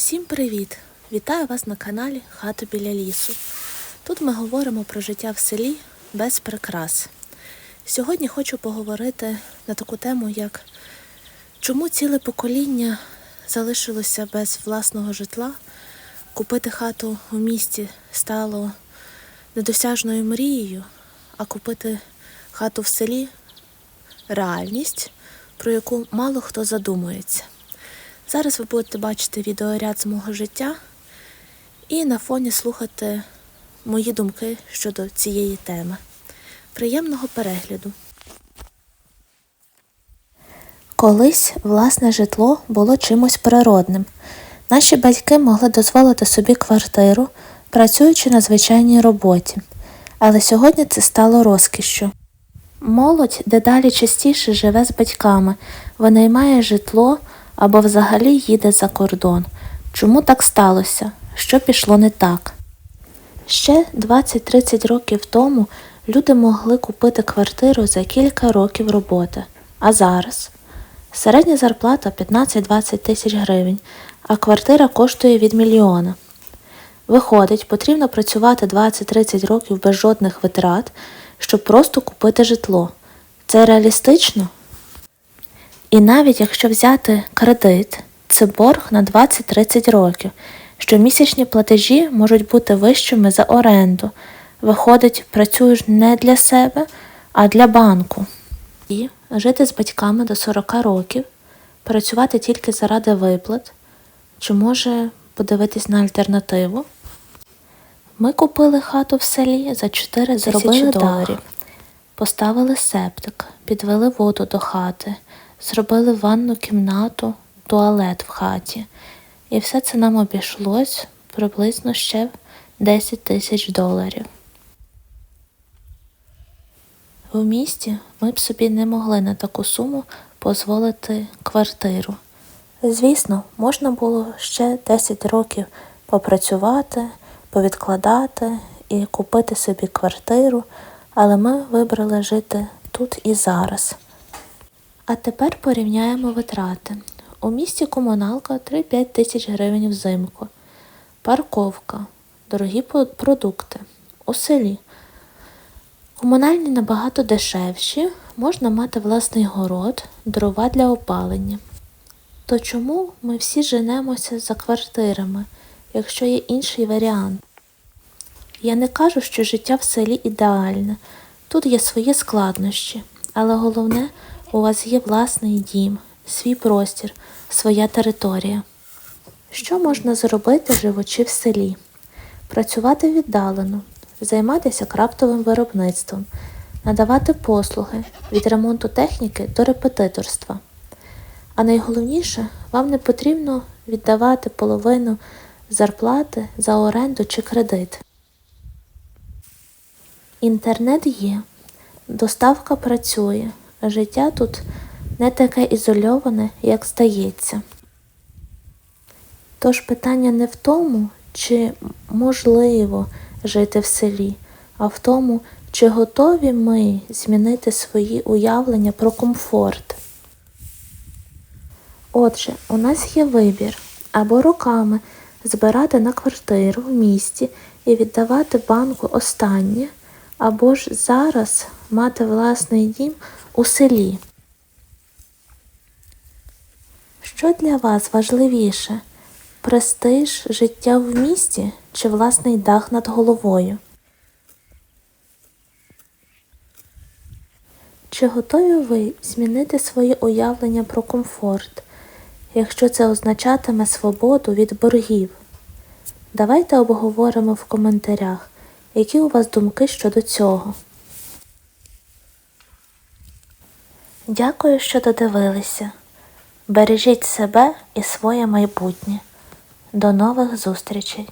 Всім привіт! Вітаю вас на каналі Хата біля лісу. Тут ми говоримо про життя в селі без прикрас. Сьогодні хочу поговорити на таку тему, як чому ціле покоління залишилося без власного житла, купити хату у місті стало недосяжною мрією, а купити хату в селі реальність, про яку мало хто задумується. Зараз ви будете бачити відеоряд з мого життя і на фоні слухати мої думки щодо цієї теми. Приємного перегляду. Колись власне житло було чимось природним. Наші батьки могли дозволити собі квартиру, працюючи на звичайній роботі. Але сьогодні це стало розкішшю. Молодь дедалі частіше живе з батьками, винаймає житло або взагалі їде за кордон. Чому так сталося? Що пішло не так? Ще 20-30 років тому люди могли купити квартиру за кілька років роботи. А зараз середня зарплата 15-20 тисяч гривень, а квартира коштує від мільйона. Виходить, потрібно працювати 20-30 років без жодних витрат, щоб просто купити житло. Це реалістично? І навіть якщо взяти кредит, це борг на 20-30 років. Щомісячні платежі можуть бути вищими за оренду. Виходить, працюєш не для себе, а для банку. І жити з батьками до 40 років, працювати тільки заради виплат, чи може подивитись на альтернативу. Ми купили хату в селі за 4 Зробили доларів. Поставили септик, підвели воду до хати, зробили ванну кімнату, туалет в хаті. І все це нам обійшлось приблизно ще в 10 тисяч доларів. В місті ми б собі не могли на таку суму дозволити квартиру. Звісно, можна було ще 10 років попрацювати, повідкладати і купити собі квартиру, але ми вибрали жити тут і зараз. А тепер порівняємо витрати. У місті комуналка 3-5 тисяч гривень взимку, парковка, дорогі продукти. У селі комунальні набагато дешевші, можна мати власний город, дрова для опалення. То чому ми всі женемося за квартирами, якщо є інший варіант? Я не кажу, що життя в селі ідеальне. Тут є свої складнощі, але головне, у вас є власний дім, свій простір, своя територія. Що можна зробити, живучи в селі? Працювати віддалено, займатися крафтовим виробництвом, надавати послуги від ремонту техніки до репетиторства. А найголовніше, вам не потрібно віддавати половину зарплати за оренду чи кредит. Інтернет є, доставка працює, життя тут не таке ізольоване, як здається. Тож питання не в тому, чи можливо жити в селі, а в тому, чи готові ми змінити свої уявлення про комфорт. Отже, у нас є вибір або роками збирати на квартиру в місті і віддавати банку останнє, або ж зараз мати власний дім у селі. Що для вас важливіше? Престиж життя в місті чи власний дах над головою? Чи готові ви змінити своє уявлення про комфорт, якщо це означатиме свободу від боргів? Давайте обговоримо в коментарях, які у вас думки щодо цього. Дякую, що додивилися. Бережіть себе і своє майбутнє. До нових зустрічей!